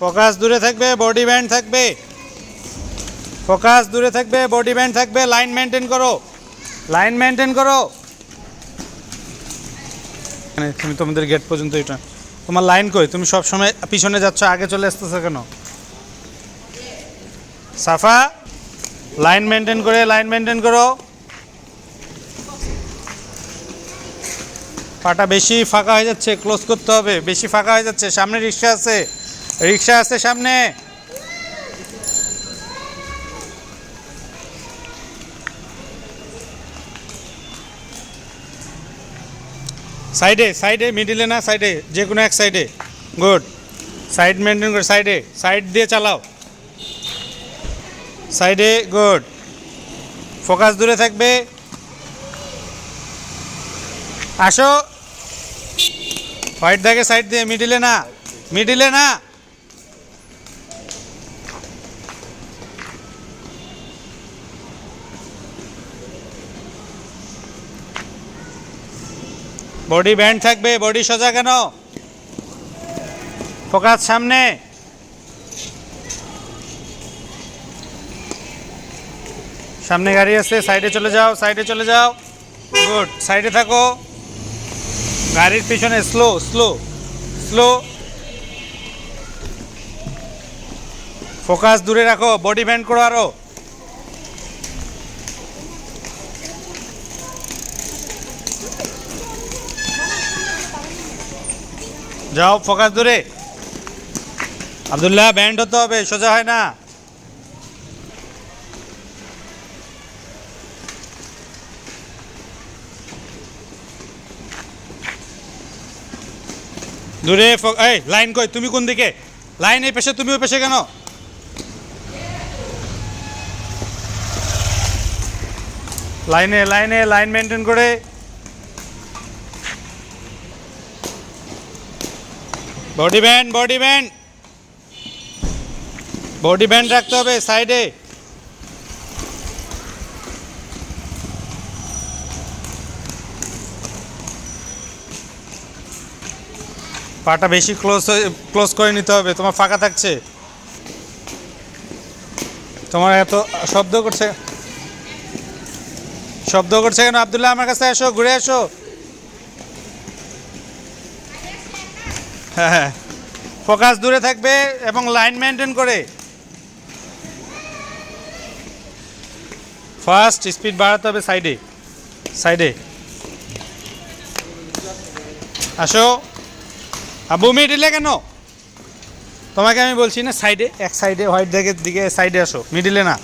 Focus দূরে থাকবে, body bend থাকবে। ফোকাস দূরে থাকবে, বডি ব্যান্ড থাকবে, লাইন মেনটেন করো। লাইন মেনটেন করো। এখানে তুমি তোমাদের গেট পর্যন্ত এটা। তোমার লাইন কই? তুমি সব সময় পিছনে যাচ্ছ, আগে চলে আসতেছো কেন? সাফা, লাইন মেনটেন করে, লাইন মেনটেন করো। পাটা বেশি ফাঁকা হয়ে যাচ্ছে, ক্লোজ করতে হবে। বেশি ফাঁকা হয়ে যাচ্ছে, সামনে রিক্সা আছে। রিক্সা আছে সামনে। সাইডে সাইডে মিডিলে না, সাইডে যে কোনো এক সাইডে। গুড। সাইড মেনটেন করে, সাইডে, সাইড দিয়ে চালাও। সাইডে, গুড। ফোকাস দূরে থাকবে। আসো। হোয়াইট দাগে সাইড দিয়ে মিডিলে না মিডিলে না। বডি ব্যান্ড থাকবে, বডি সোজা কেন? ফোকাস সামনে। সামনে গাড়ি আছে, সাইডে চলে যাও, সাইডে চলে যাও। গুড, সাইডে থাকো। গাড়ির পিছনে স্লো স্লো স্লো। ফোকাস দূরে রাখো, বডি ব্যান্ড করো আরও। যাও, ফোকাস দূরে। আবদুল্লাহ ব্যান্ড হতে হবে, সোজা হয় না। দূরে এই, লাইন কই? তুমি কোন দিকে? লাইন এই পেশে, তুমি ওই পেশে কেন? লাইনে লাইনে, লাইন মেনটেন করে। Body bend body bend. Body bend রাখতে হবে সাইডে। পাটা বেশি ক্লোজ ক্লোজ করে নিতে হবে, তোমার ফাঁকা থাকছে। তোমার এত শব্দ করছে। শব্দ করছে কেন? আবদুল্লাহ আমার কাছে এসো, ঘুরে এসো। হ্যাঁ হ্যাঁ। ফোকাস দূরে থাকবে এবং লাইন মেনটেন করে। ফার্স্ট স্পিড বাড়াতে হবে সাইডে। সাইডে। আসো। আবু মিডিলে কেন? তোমাকে আমি বলছি না, সাইডে, এক সাইডে, হোয়াইট দিকের দিকে, সাইডে আসো। মিডিলে না।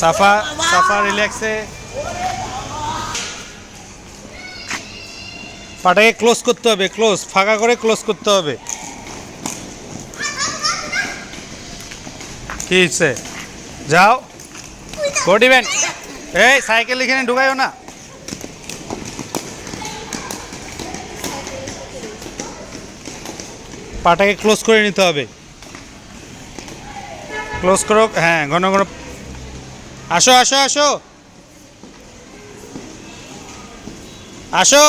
সাফা সাফা রিল্যাক্সে। পাটাকে ক্লোজ করতে হবে ক্লোজ ফাঁকা করে ক্লোজ করতে হবে। কি হচ্ছে যাও। ব্যান্ড। এই সাইকেল এখানে ঢুকাইও না। পাটাকে ক্লোজ করে নিতে হবে। ক্লোজ করো হ্যাঁ ঘন ঘন। আসো আসো আসো। আসো।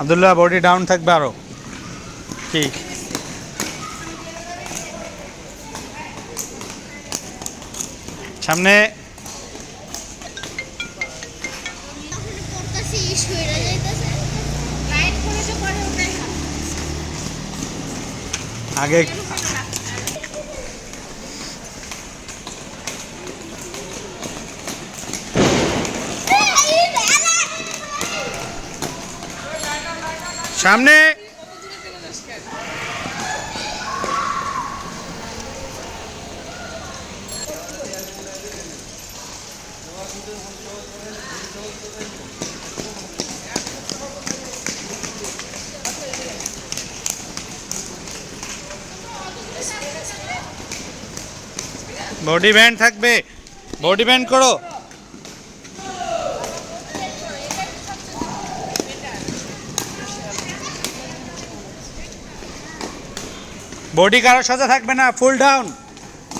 আবদুল্লাহ বডি ডাউন থাকবে আরও। ঠিক। সামনে। আগে সামনে। বডি ব্যান্ড থাকবে। বডি ব্যান্ড করো। বডি কারও সোজা থাকবে না full down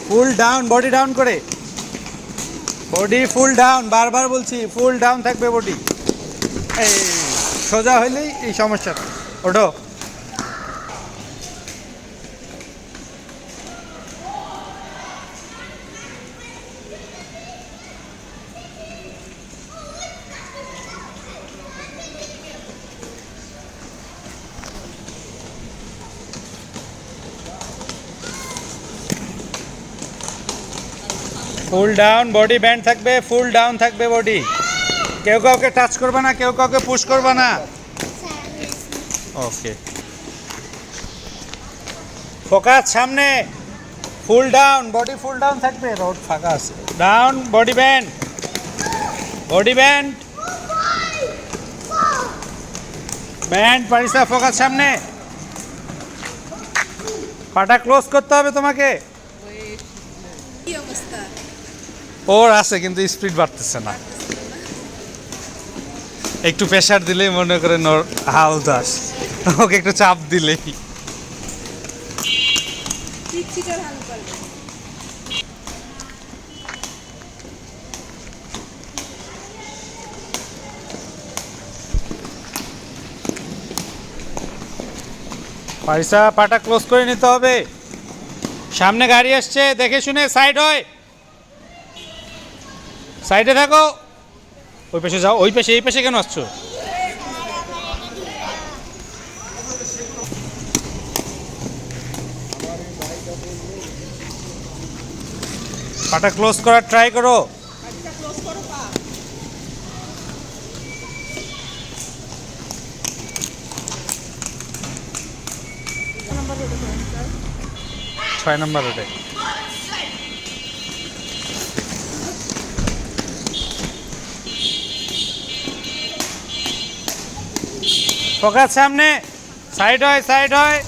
full down body down করে। বডি ফুল ডাউন বারবার বলছি ফুল ডাউন থাকবে বডি এই, সোজা হইলেই এই সমস্যাটা। ওঠো। ফুল ডাউন বডি ব্যান্ড থাকবে ফুল ডাউন থাকবে বডি কেউ কাউকে টাচ করবে না, কেউ কাউকে পুশ করবে না। ওকে ফোকাস সামনে। Full down body full down থাকবে রোড ফাঁকা আছে। Down body bend body bend bend Parisa focus সামনে। পাটা ক্লোজ করতে হবে তোমাকে। কি অবস্থা? ওর আছে কিন্তু স্পিড বাড়তেছে না। একটু প্রেশার দিলেই মনে করেন ওর হাল দাস ওকে একটু চাপ দিলেই। পাটা ক্লোজ করে নিতে হবে। সামনে গাড়ি আসছে দেখে শুনে সাইড হয়। সাইডে থাকো। ওই পাশে যাও। ওই পাশে, এই পাশে কেন আসছো? পাটা ক্লোজ করার ট্রাই করো। ছয় নম্বর রোডে ফোকাস সামনে সাইড হয় সাইড হয়।